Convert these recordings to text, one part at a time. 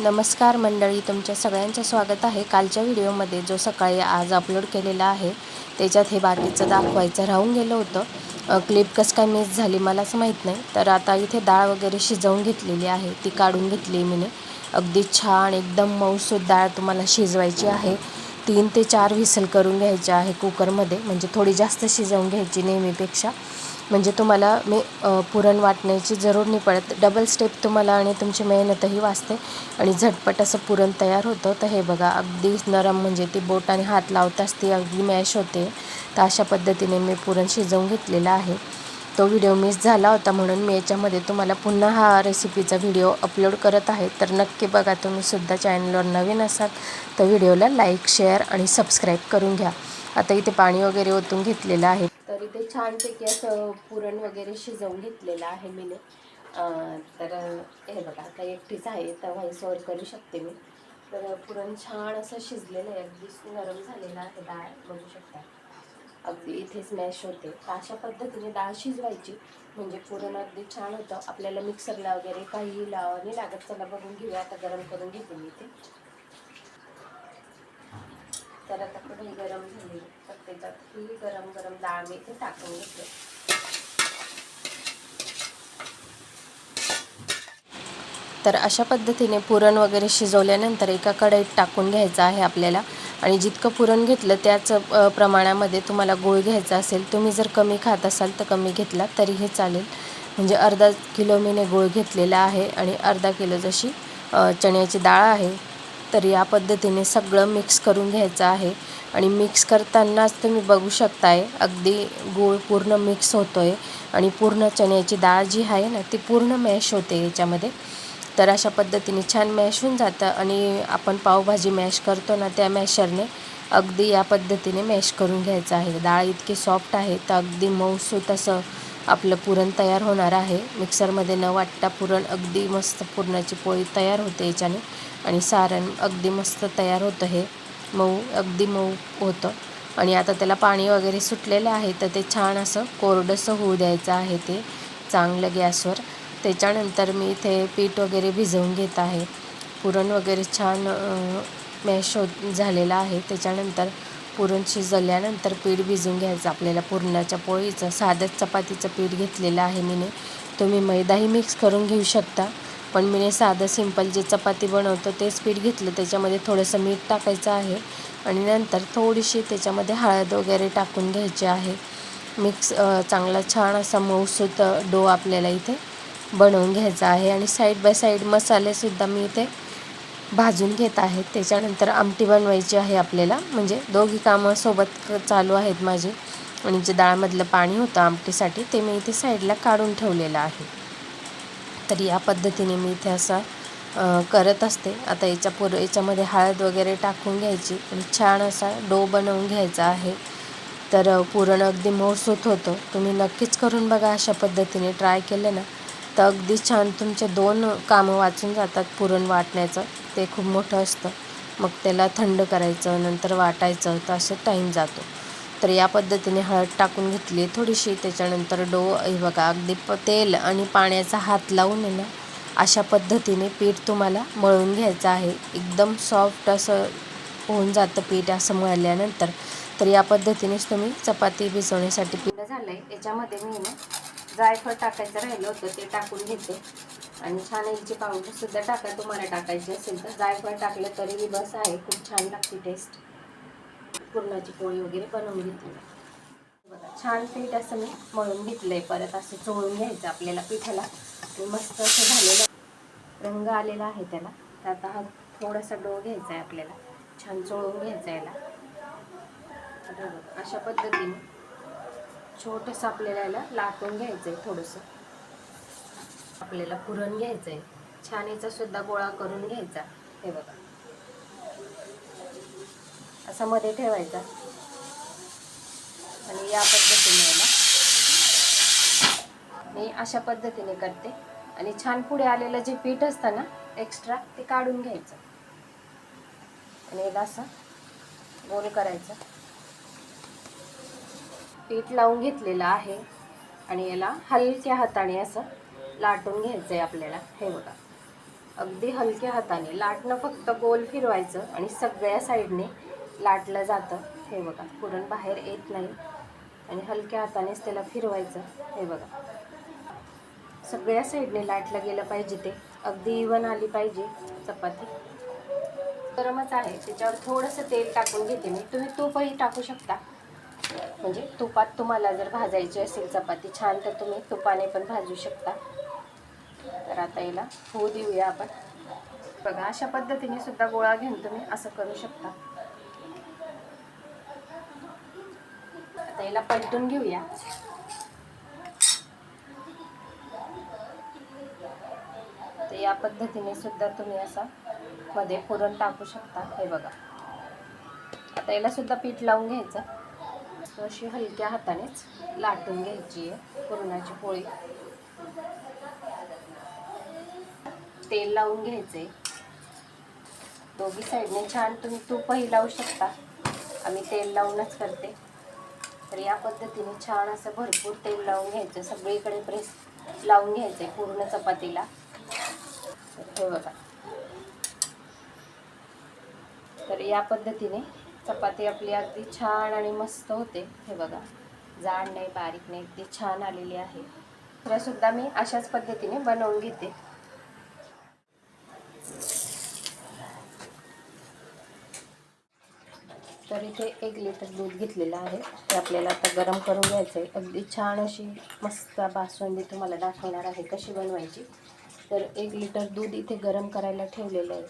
नमस्कार मंडळी तुमच्या सगळ्यांचं स्वागत आहे कालच्या व्हिडिओमध्ये जो सकाळी आज अपलोड केलेला आहे. त्याच्यात हे बाकीचं दाखवायचं राहून गेलं होतं. क्लिप कसं काय मिस झाली मलाच माहीत नाही. तर आता इथे डाळ वगैरे शिजवून घेतलेली आहे. ती काढून घेतली मीने. अगदी छान एकदम मऊसूद डाळ तुम्हाला शिजवायची आहे. तीन ते चार व्हिसल करून घ्यायचे आहे कुकरमध्ये म्हणजे थोडी जास्त शिजवून घ्यायची नेहमीपेक्षा. म्हणजे तुम्हाला मी पुरण वाटण्याची जरूर नाही पडत. डबल स्टेप तुम्हाला आणि तुमची मेहनतही वाचते. आणि झटपट असं पुरण तयार होतं. तर हे बघा अगदी नरम म्हणजे ती बोट आणि हात लावताच ती अगदी मॅश होते. तर अशा पद्धतीने मी पुरण शिजवून घेतलेला आहे. तो व्हिडिओ मिस झाला होता म्हणून मी याच्यामध्ये तुम्हाला पुन्हा हा रेसिपीचा व्हिडिओ अपलोड करत आहे. तर नक्की बघा तुम्हीसुद्धा चॅनलवर नवीन असाल तर व्हिडिओला लाईक शेअर आणि सबस्क्राईब करून घ्या. आता इथे पाणी वगैरे ओतून घेतलेलं आहे. तर इथे छानपैकी असं पुरण वगैरे शिजवून घेतलेलं आहे मी तर हे बघा आता एकटीच आहे तर व्हाईस ओवर करू शकते मी. तर पुरण छान असं शिजलेलं आहे अगदी नरम झालेलं आहे डाळ बघू शकता. अगदी इथे स्मॅश होते. तर अशा पद्धतीने डाळ शिजवायची. म्हणजे पुरण अगदी छान होतं. आपल्याला मिक्सरला वगैरे काही लावा नाही लागत. त्याला बघून घेऊया. आता गरम करून घेते मी ते तर आता कढई गरम झाली तर त्याच्यात ही गरम गरम डाळ मी इथे टाकून घेतले तर अशा पद्धतीने पुरण वगैरे शिजवल्यानंतर एका कढईत टाकून घ्यायचं आहे आपल्याला. आणि जितकं पुरण घेतलं त्याच प्रमाणामध्ये तुम्हाला गूळ घ्यायचा असेल तुम्ही जर कमी खात असाल तर कमी घेतला तरीही चालेल. म्हणजे अर्धा किलो मीने गूळ घेतलेला आहे आणि अर्धा किलो जशी चण्याची डाळ आहे तर या पद्धतीने सगळं मिक्स करून घ्यायचं आहे. आणि मिक्स करतानाच तुम्ही बघू शकताय अगदी गूळ पूर्ण मिक्स होतो आहे आणि पूर्ण चण्याची डाळ जी आहे ना ती पूर्ण मॅश होते याच्यामध्ये. तर अशा पद्धतीने छान मॅश होऊन जातं आणि आपण पावभाजी मॅश करतो ना त्या मॅशरने अगदी या पद्धतीने मॅश करून घ्यायचं आहे. डाळ इतकी सॉफ्ट आहे तर अगदी मऊसूत असं आपलं पुरण तयार होणार आहे. मिक्सरमध्ये न वाटता पुरण अगदी मस्त पुरणाची पोळी तयार होते याच्याने. आणि सारण अगदी मस्त तयार होतं हे. मऊ अगदी मऊ होतं. आणि आता त्याला पाणी वगैरे सुटलेलं आहे तर ते छान असं कोरडंसं होऊ द्यायचं आहे ते चांगलं गॅसवर. त्याच्यानंतर मी इथे पीठ वगैरे भिजवून घेत आहे. पुरण वगैरे छान मॅश होत झालेलं आहे. त्याच्यानंतर पुरण शिजल्यानंतर पीठ भिजवून घ्यायचं. आपल्याला पुरणाच्या पोळीचं साधंच चपातीचं पीठ घेतलेलं आहे मीने. तुम्ही मैदाही मिक्स करून घेऊ शकता. पण मी साधं सिंपल जे चपाती बनवतो तेच पीठ घेतलं त्याच्यामध्ये थोडंसं मीठ टाकायचं आहे. आणि नंतर थोडीशी त्याच्यामध्ये हळद वगैरे टाकून घ्यायची आहे. मिक्स चांगला छान असा मऊसूत डो आपल्याला इथे बनवून घ्यायचा आहे. आणि साईड बाय साईड मसालेसुद्धा मी इथे भाजून घेत आहेत त्याच्यानंतर आमटी बनवायची आहे आपल्याला. म्हणजे दोघी कामं सोबत चालू आहेत माझे. आणि जे डाळमधलं पाणी होतं आमटीसाठी ते मी इथे साईडला काढून ठेवलेलं आहे. तर या पद्धतीने मी इथे असा करत असते. आता याच्या पुर याच्यामध्ये हळद वगैरे टाकून घ्यायची. आणि छान असा डो बनवून घ्यायचा आहे. तर पुरण अगदी मौसूत होतं. तुम्ही नक्कीच करून बघा अशा पद्धतीने. ट्राय केलं ना तर अगदी छान तुमचे दोन कामं वाचून जातात पुरण वाटण्याचं. ते खूप मोठं असतं. मग त्याला थंड करायचं नंतर वाटायचं तर असं टाईम जातो. तर या पद्धतीने हळद टाकून घेतली. थोडीशी त्याच्यानंतर डो हे बघा अगदी प तेल आणि पाण्याचा हात लावून आहे ना अशा पद्धतीने पीठ तुम्हाला मळून घ्यायचं आहे. एकदम सॉफ्ट असं होऊन जातं पीठ असं मळल्यानंतर. तर या पद्धतीनेच तुम्ही चपाती भिजवण्यासाठी पीठ झालं आहे याच्यामध्ये मी ना जायफळ टाकायचं राहिलं होतं ते टाकून घेते. आणि छान पावडर पावडरसुद्धा टाका तुम्हाला टाकायची असेल तर. जायफळ टाकलं तरीही बस आहे. खूप छान लागते टेस्ट पुरणाची पोळी वगैरे बनवून घेतली बघा छान पीठ असं मी मळून घेतलंय परत असं चोळून घ्यायचं आपल्याला पिठाला. मस्त असं झालेलं रंग आलेला आहे त्याला. तर आता हा थोडासा डो घ्यायचा आहे आपल्याला. छान चोळून घ्यायचा याला. अशा पद्धतीने छोटंसं आपल्याला याला लाटून घ्यायचं आहे थोडंसं. आपल्याला पुरण घ्यायचं आहे छान याचा सुद्धा गोळा करून घ्यायचा. हे बघा. असा मध्ये ठेवायचा. आणि या पद्धतीने याला मी अशा पद्धतीने करते. आणि छान पुढे आलेलं जे पीठ असतं ना एक्स्ट्रा ते काढून घ्यायचं. आणि याला असं गोल करायचं. पीठ लावून घेतलेलं आहे. आणि याला हलक्या हाताने असं लाटून घ्यायचं आहे आपल्याला. हे बघा. अगदी हलक्या हाताने. लाटणं फक्त गोल फिरवायचं आणि सगळ्या साईडने लाटलं जातं. हे बघा पुरण बाहेर येत नाही. आणि हलक्या हातानेच त्याला फिरवायचं. हे बघा. सगळ्या साईडने लाटलं गेलं पाहिजे ते. अगदी इवन आली पाहिजे चपाती. गरमच आहे. त्याच्यावर थोडंसं तेल टाकून घेते मी. तुम्ही तूपही टाकू शकता. म्हणजे तुपात तुम्हाला जर भाजायची असेल चपाती छान तर तुम्ही तुपाने पण भाजू शकता. तर आता याला होऊ देऊया आपण. बघा अशा पद्धतीने सुद्धा गोळा घेऊन तुम्ही असं करू शकता. याला पलटून घेऊया. तर या पद्धतीने सुद्धा तुम्ही असा मध्ये पुरण टाकू शकता. हे बघा. आता याला सुद्धा पीठ लावून घ्यायचं. अशी हलक्या हातानेच लाटून घ्यायची आहे पुरणाची पोळी. तेल लावून घ्यायचे दोघी साईडने छान तुम्ही तूपही लावू शकता. आम्ही तेल लावूनच करते. तर या पद्धतीने छान असं भरपूर तेल लावून घ्यायचं सगळीकडे प्रेस लावून घ्यायचे पूर्ण चपातीला. हे बघा. तर या पद्धतीने चपाती आपली अगदी छान आणि मस्त होते. हे बघा. जाड नाही बारीक नाही अगदी छान आलेली आहे. तरसुद्धा मी अशाच पद्धतीने बनवून घेते. तर इथे एक लिटर दूध घेतलेलं आहे. ते आपल्याला आता गरम करून घ्यायचं आहे अगदी छान अशी मस्त बासुंदी तुम्हाला दाखवणार आहे कशी बनवायची. तर एक लिटर दूध इथे गरम करायला ठेवलेलं आहे.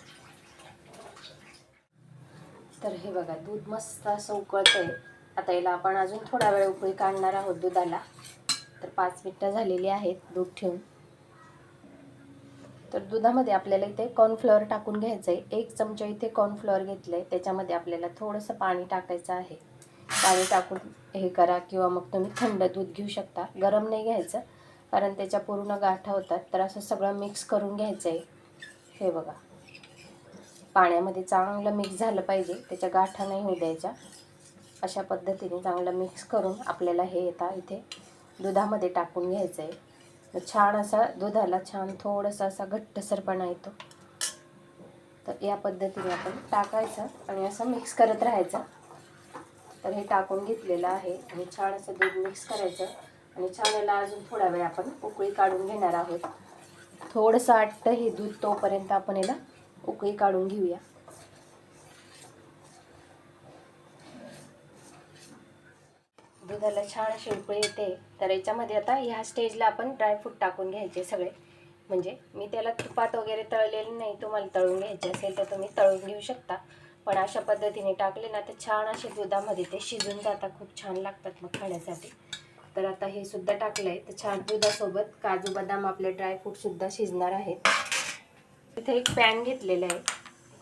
तर हे बघा दूध मस्त असं उकळतं आहे आता याला आपण अजून थोडा वेळ उकळी काढणार आहोत दुधाला. तर पाच मिनटं झालेली आहेत दूध ठेवून. तर दुधामध्ये आपल्याला इथे कॉर्नफ्लॉवर टाकून घ्यायचं आहे एक चमचा इथे कॉर्नफ्लॉवर घेतलं आहे त्याच्यामध्ये आपल्याला थोडंसं पाणी टाकायचं आहे. पाणी टाकून हे करा किंवा मग तुम्ही थंड दूध घेऊ शकता. गरम नाही घ्यायचं कारण त्याच्या पूर्ण गाठा होतात. तर असं सगळं मिक्स करून घ्यायचं आहे हे बघा. पाण्यामध्ये चांगलं मिक्स झालं पाहिजे. त्याच्या गाठा नाही होऊ द्यायच्या. अशा पद्धतीने चांगलं मिक्स करून आपल्याला हे येता इथे दुधामध्ये टाकून घ्यायचं आहे तर छान असा दुधाला छान थोडासा असा घट्टसरपणा येतो. तर या पद्धतीने आपण टाकायचं आणि असं मिक्स करत राहायचं. तर हे टाकून घेतलेलं आहे आणि छान असं दूध मिक्स करायचं आणि छान याला अजून थोडा वेळ आपण उकळी काढून घेणार आहोत. थोडंसं आटतं हे दूध तोपर्यंत आपण याला उकळी काढून घेऊया. दुधाला छान अशी उकळी येते. तर याच्यामध्ये आता ह्या स्टेजला आपण ड्रायफ्रूट टाकून घ्यायचे सगळे. म्हणजे मी त्याला तुपात वगैरे तळलेले नाही तुम्हाला तळून घ्यायचे असेल तर तुम्ही तळून घेऊ शकता. पण अशा पद्धतीने टाकले ना तर छान असे दुधामध्ये ते शिजून जातात. खूप छान लागतात मग खाण्यासाठी. तर आता हे सुद्धा टाकलं आहे तर छान दुधासोबत काजू बदाम आपले ड्रायफ्रूटसुद्धा शिजणार आहेत. इथे एक पॅन घेतलेलं आहे.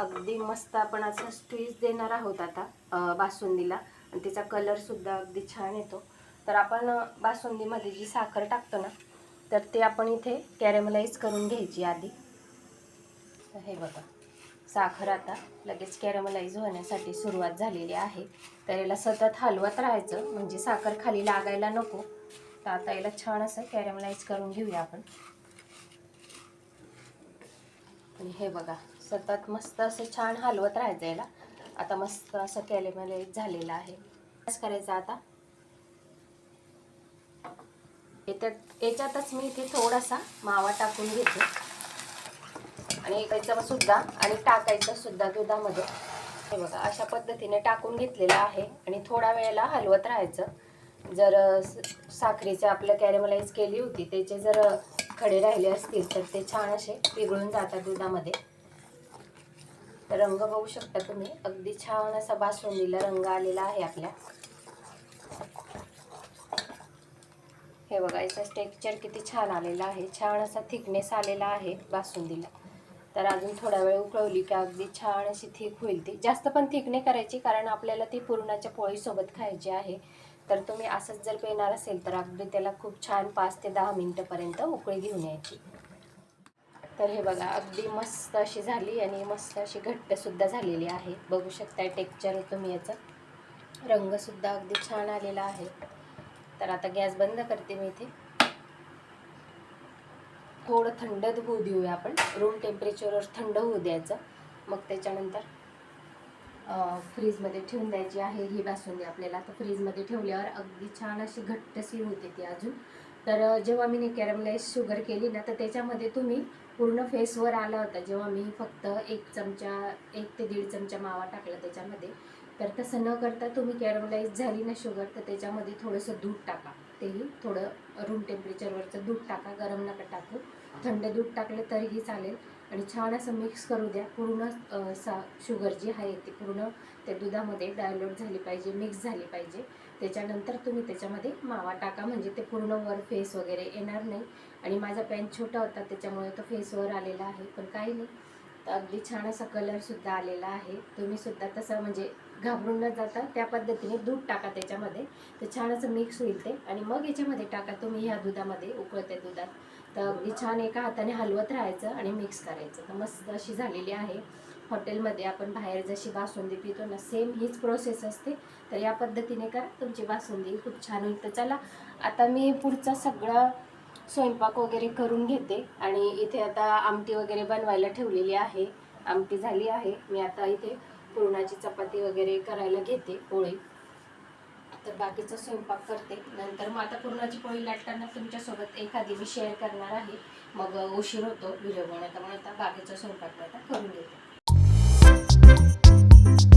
अगदी मस्त आपण असं स्ट्रीज देणार आहोत आता बासुंदीला. आणि त्याचा कलरसुद्धा अगदी छान येतो. तर आपण बासुंदीमध्ये जी साखर टाकतो ना तर ते आपण इथे कॅरेमलाइज करून घ्यायची आधी. हे बघा साखर आता लगेच कॅरेमलाइज होण्यासाठी सुरुवात झालेली आहे. तर याला सतत हलवत राहायचं म्हणजे साखर खाली लागायला नको. तर आता याला छान असं कॅरेमलाइज करून घेऊया आपण. आणि हे बघा सतत मस्त असं छान हलवत राहायचं याला. आता मस्त असं कॅलेमलेट झालेलं आहे. कसं करायचं आता. याच्यात याच्यातच मी इथे थोडासा मावा टाकून घेते. आणि एकायचं सुद्धा आणि टाकायचं सुद्धा दुधामध्ये. हे बघा अशा पद्धतीने टाकून घेतलेलं आहे. आणि थोडा वेळेला हलवत राहायचं. जर साखरेचे आपलं कॅरेमलाइज केली होती त्याचे जर खडे राहिले असतील तर ते छान असे पिघळून जातात दुधामध्ये. रंग बघू शकता तुम्ही. अगदी छान असा बासुंदीला रंग आलेला आहे आपल्या. हे बघा याचा टेक्स्चर किती छान आलेला आहे. छान असा थिकनेस आलेला आहे बासुंदीला. तर अजून थोडा वेळ उकळवली की अगदी छान अशी थिक होईल ती. जास्त पण थिक नाही करायची कारण आपल्याला ती पुरणाच्या पोळीसोबत खायची आहे. तर तुम्ही असंच जर पेणार असेल तर अगदी त्याला खूप छान पाच ते दहा मिनटंपर्यंत उकळी घेऊन यायची. तर हे बघा अगदी मस्त अशी झाली आणि मस्त अशी घट्टसुद्धा झालेली आहे. बघू शकता टेक्चर तुम्ही याचं. रंगसुद्धा अगदी छान आलेला आहे. तर आता गॅस बंद करते मी इथे. थोडं थंड होऊ देऊया आपण. रूम टेम्परेचरवर थंड होऊ द्यायचं. मग त्याच्यानंतर फ्रीजमध्ये ठेवून द्यायची आहे ही बासुंदी आपल्याला. तर फ्रीजमध्ये ठेवल्यावर अगदी छान अशी घट्टशी होते ती अजून. तर जेव्हा मी कॅरमलाइज शुगर केली ना तर त्याच्यामध्ये तुम्ही पूर्ण फेसवर आला होता. जेव्हा मी फक्त एक चमचा एक ते दीड चमचा मावा टाकला त्याच्यामध्ये तर तसं न करता तुम्ही कॅरमलाइज झाली ना शुगर तर त्याच्यामध्ये थोडंसं दूध टाका. तेही थोडं रूम टेम्परेचरवरचं दूध टाका गरम नका टाकू. थंड दूध टाकलं तरीही चालेल. आणि छान असं मिक्स करू द्या. पूर्ण सा शुगर जी आहे ती पूर्ण त्या दुधामध्ये डायल्यूट झाली पाहिजे मिक्स झाली पाहिजे. त्याच्यानंतर तुम्ही त्याच्यामध्ये मावा टाका. म्हणजे ते पूर्ण वर फेस वगैरे येणार नाही. आणि माझा पॅन छोटा होता त्याच्यामुळे तो फेसवर आलेला आहे. पण काही नाही. तर अगदी छान असा कलरसुद्धा आलेला आहे. तुम्ही सुद्धा तसं म्हणजे घाबरून न जाता त्या पद्धतीने दूध टाका त्याच्यामध्ये. तर छान असं मिक्स होईल ते. आणि मग याच्यामध्ये टाका तुम्ही ह्या दुधामध्ये उकळते दुधात. तर अगदी छान एका हाताने हलवत राहायचं आणि मिक्स करायचं. तर मस्त अशी झालेली आहे. हॉटेलमध्ये आपण बाहेर जशी बासुंदी पितो ना सेम हीच प्रोसेस असते. तर या पद्धतीने करा तुमची बासुंदी खूप छान होईल. तर चला आता मी पुढचा सगळा स्वयंपाक वगैरे करून घेते. आणि इथे आता आमटी वगैरे बनवायला ठेवलेली आहे. आमटी झाली आहे. मी आता इथे पुरणाची चपाती वगैरे करायला घेते पोळी. तर बाकीचा स्वयंपाक करते. नंतर मग आता पुरणाची पोळी लाटताना तुमच्यासोबत एखादी मी शेअर करणार आहे. मग उशीर होतो व्हिडिओ बनवता म्हणून आता बाकीचा स्वयंपाक आता करून घेते. Bye.